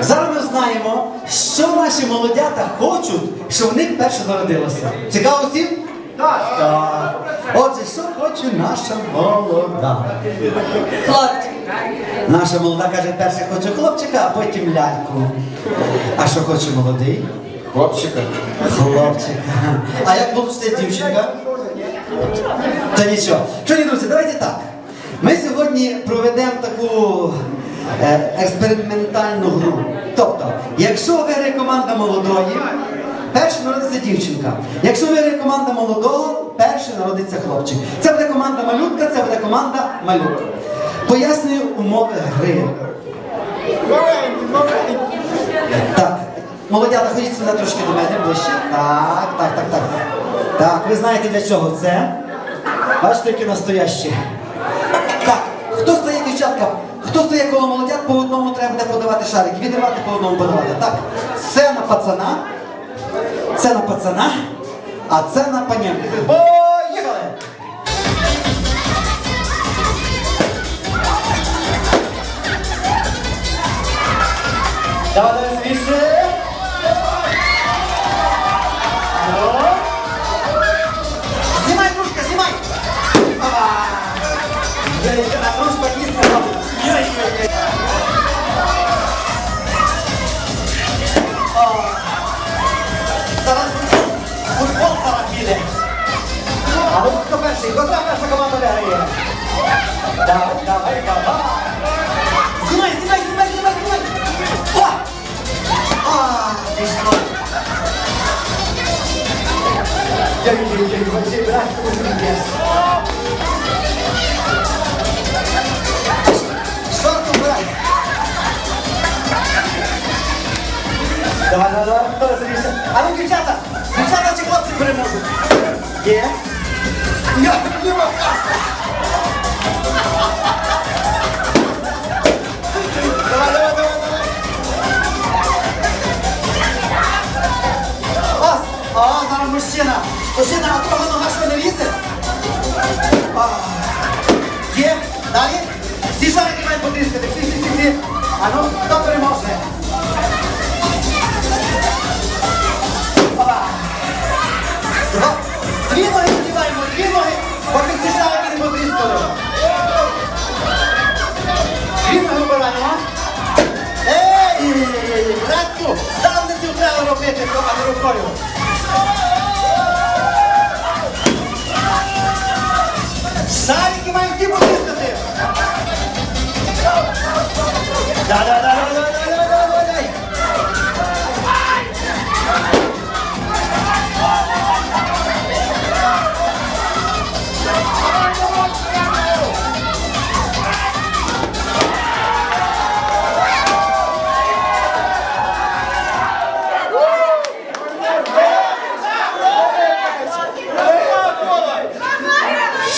Зараз ми знаємо, що наші молодята хочуть, щоб в них перше народилося. Цікаво всім? Так. Отже, що хоче наша молода? Хлопці, Наша молода каже, перше хоче хлопчика, а потім ляльку. А що хоче молодий? Хлопчика. Хлопчика. А як получиться дівчинка? Та нічого. Шановні друзі, давайте так. Ми сьогодні проведемо таку е, експериментальну гру. Тобто, якщо виграє команда молодої, перший народиться дівчинка. Якщо виграє команда молодого, перший народиться хлопчик. Це буде команда малютка, це буде команда малюк. Пояснюю умови гри. Так, молодята, ходіть сюди трошки до мене ближче. Так, так, так, так. Так, ви знаєте для чого це? Бачите, які настоящі. Так, хто стоїть, дівчатка? Хто стоїть коло молодят, по одному треба буде подавати шарики. Відривати по одному подавати. Так, це на пацана, це на пацана, а це на панянку. Поїхали! Давай, давай. Перший? Котра перша команда виграє? Давай, давай, давай. Знімай, знімай, знімай, знімай, знімай. О! А, пішло. Ой-ой-ой, вообще, брат, ужас. Шорт убрать. Давай, давай, давай, хто? А ну, дівчата, дівчата чи хлопці переможуть? Є? Я не можу. Давай, давай, давай, давай. Зараз мужчина. Мужчина, а твого нога що не лізе? Є, далі. Всі шарики мають потискати, всі, всі, всі, всі. А ну, хто переможе? よ。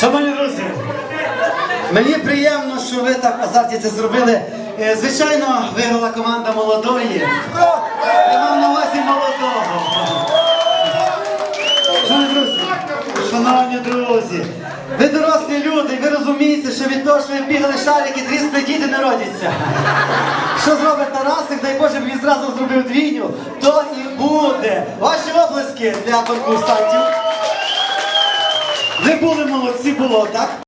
Шановні друзі, мені приємно, що ви так азарті це зробили. Е, Звичайно, виграла команда молодої. Я мав на увазі молодого. Шановні друзі, шановні друзі, ви дорослі люди, ви розумієте, що від того, що ви бігали шарики, трісне діти не родяться. Що зробить Тарасик, дай Боже, він зразу зробив двійню, то і буде. Ваші оплески для конкурсантів. Ви були молодці, було, так?